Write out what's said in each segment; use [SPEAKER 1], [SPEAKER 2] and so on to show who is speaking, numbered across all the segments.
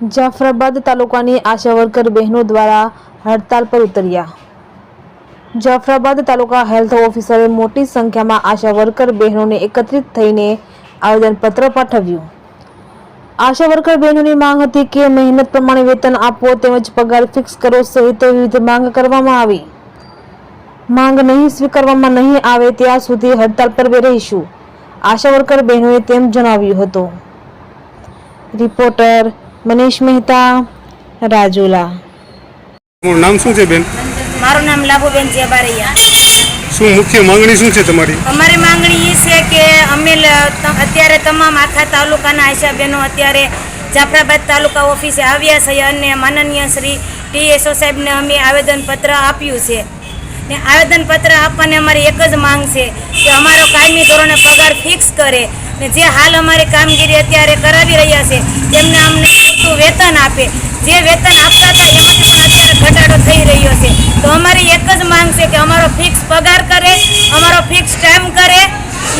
[SPEAKER 1] જાફરાબાદ તાલુકાની આશા વર્કર બહેનો દ્વારા હડતાલ પર ઉતર્યા. જાફરાબાદ તાલુકા હેલ્થ ઓફિસરે મોટી સંખ્યામાં આશા વર્કર બહેનોને એકત્રિત થઈને આવેદનપત્ર પાઠવ્યું. આશા વર્કર બહેનોની માંગ હતી કે મહેનત પ્રમાણે વેતન આપવો તેમજ પગાર ફિક્સ કરો સહિત વિવિધ માંગ કરવામાં આવી. માંગ નહીં સ્વીકારવામાં નહીં આવે ત્યાં સુધી હડતાલ પર રહીશું આશા વર્કર બહેનોએ તેમ જણાવ્યું હતું. રિપોર્ટર મનીષ મહેતા રાજુલા.
[SPEAKER 2] તમારું નામ શું છે બેન?
[SPEAKER 3] મારું નામ લાભુબેન જેબારૈયા.
[SPEAKER 2] શું મુખ્ય માંગણી શું છે તમારી?
[SPEAKER 3] અમારી માંગણી એ છે કે અમે અત્યારે તમામ આખા તાલુકાના આશા બહેનો અત્યારે જાફરાબાદ તાલુકા ઓફિસે આવ્યા છે અને માનનીય શ્રી ટીએસઓ સાહેબને અમે આવેદનપત્ર આપ્યું છે. ને આવેદનપત્ર આપવાની અમારી એક જ માંગ છે કે અમારો કાયમી ધોરણે પગાર ફિક્સ કરે. ને જે હાલ અમારી કામગીરી અત્યારે કરાવી રહ્યા છે, તેમને અમને પૂરતું વેતન આપે. જે વેતન આપતા હતા એમાંથી પણ અત્યારે ઘટાડો થઈ રહ્યો છે. તો અમારી એક જ માંગ છે કે અમારો ફિક્સ પગાર કરે, અમારો ફિક્સ ટાઈમ કરે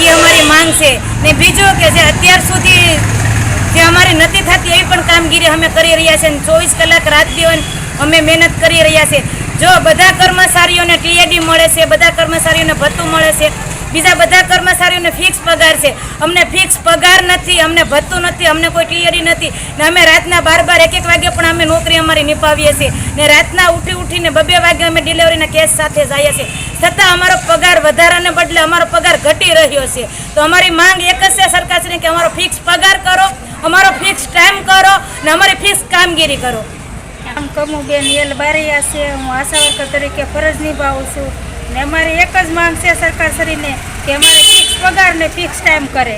[SPEAKER 3] એ અમારી માંગ છે. ને બીજું કે જે અત્યાર સુધી જે અમારી નથી થતી, એવી પણ કામગીરી અમે કરી રહ્યા છે ચોવીસ કલાક રાત દિવસ અમે મહેનત કરી રહ્યા છે. જો બધા કર્મચારીઓને ટીએડી મળે છે, બધા કર્મચારીઓને ભથ્થું મળે છે બીજા બધા કર્મચારીઓને ફિક્સ પગાર છે. અમને ફિક્સ પગાર નથી, અમને ભથ્થું નથી, અમને કોઈ ક્લિયરી નથી. ને અમે રાતના બાર બાર એક એક વાગે પણ અમે નોકરી અમારી નિભાવીએ છીએ. ને રાતના ઉઠી ઉઠીને બબે વાગે અમે ડિલિવરીના કેસ સાથે જઈએ છીએ. છતાં અમારો પગાર વધારાને બદલે અમારો પગાર ઘટી રહ્યો છે. તો અમારી માંગ એક જ છે સરકારશ્રીને કે અમારો ફિક્સ પગાર કરો, અમારો ફિક્સ ટાઈમ કરો, ને અમારી ફિક્સ કામગીરી કરો.
[SPEAKER 4] આમ કમું બેન એલ બારૈયા છે. હું આશા વર્કર તરીકે ફરજ નિભાવું છું. ને અમારી એક જ માંગ છે સરકારશ્રીને કે અમારે ફિક્સ પગાર ને ફિક્સ ટાઈમ કરે.